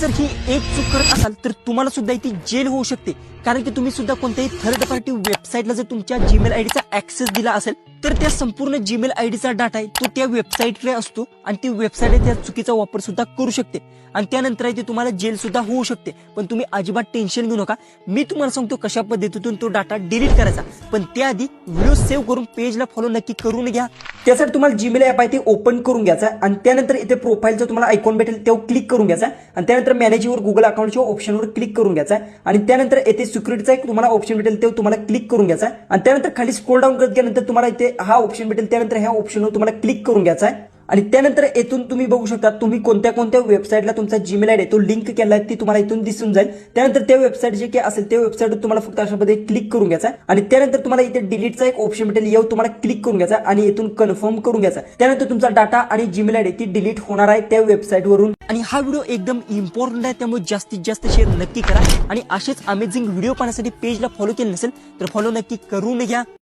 जर ही एक चूक करत असाल तर तुम्हाला सुद्धा इथे जेल होऊ शकते. कारण की तुम्ही सुद्धा कोणत्याही थर्ड पार्टी वेबसाईटला जर तुमच्या जीमेल आयडीचा ऍक्सेस दिला असेल तर त्या संपूर्ण जीमेल आयडीचा डाटा आहे तो त्या वेबसाईटकडे असतो आणि ती वेबसाईट त्या चुकीचा वापर सुद्धा करू शकते. आणि त्यानंतर आहे ते तुम्हाला जेल सुद्धा होऊ शकते. पण तुम्ही अजिबात टेन्शन घेऊ नका. मी तुम्हाला सांगतो कशा पद्धतीतून तो डाटा डिलीट करायचा. पण त्याआधी व्हिडिओ सेव्ह करून पेजला फॉलो नक्की करून घ्या. त्यासाठी तुम्हाला जीमेल ॲप आहे ते ओपन करून घ्यायचा. आणि त्यानंतर इथे प्रोफाईलचं तुम्हाला आयकॉन भेटेल तेव्हा क्लिक करून घ्यायचा. आणि त्यानंतर मॅनेजवर गुगल अकाउंटच्या ऑप्शनवर क्लिक करून घ्यायचा. आणि त्यानंतर येथे सिक्युरिटीचा एक तुम्हाला ऑप्शन भेटेल तेव्हा तुम्हाला क्लिक करून घ्यायचा. आणि त्यानंतर खाली स्क्रोल डाऊन करत गेल्यानंतर तुम्हाला इथे हा ऑप्शन भेटेल त्यानंतर ह्या ऑप्शनवर तुम्हाला क्लिक करून घ्यायचा आहे. आणि त्यानंतर येथून तुम्ही बघू शकता तुम्ही कोणत्या कोणत्या वेबसाईटला तुमचा जीमेल आयडी तो लिंक केला आहे ती तुम्हाला इथून दिसून जाईल. त्यानंतर त्या वेबसाईट जे काही असेल त्या वेबसाईटवर तुम्हाला फक्त अशा मध्ये क्लिक करून घ्यायचा आणि त्यानंतर तुम्हाला इथे डिलीटचा एक ऑप्शन भेटेल येऊ तुम्हाला क्लिक करून घ्यायचा आणि इथून कन्फर्म करून घ्यायचा त्यानंतर तुमचा डाटा आणि जीमेल आयडी ती डिलीट होणार आहे त्या वेबसाईटवरून आणि हा व्हिडिओ एकदम इम्पॉर्टंट आहे त्यामुळे जास्तीत जास्त शेअर नक्की करा. आणि असेच अमेझिंग व्हिडिओ पाहण्यासाठी पेजला फॉलो केलं नसेल तर फॉलो नक्की करून घ्या.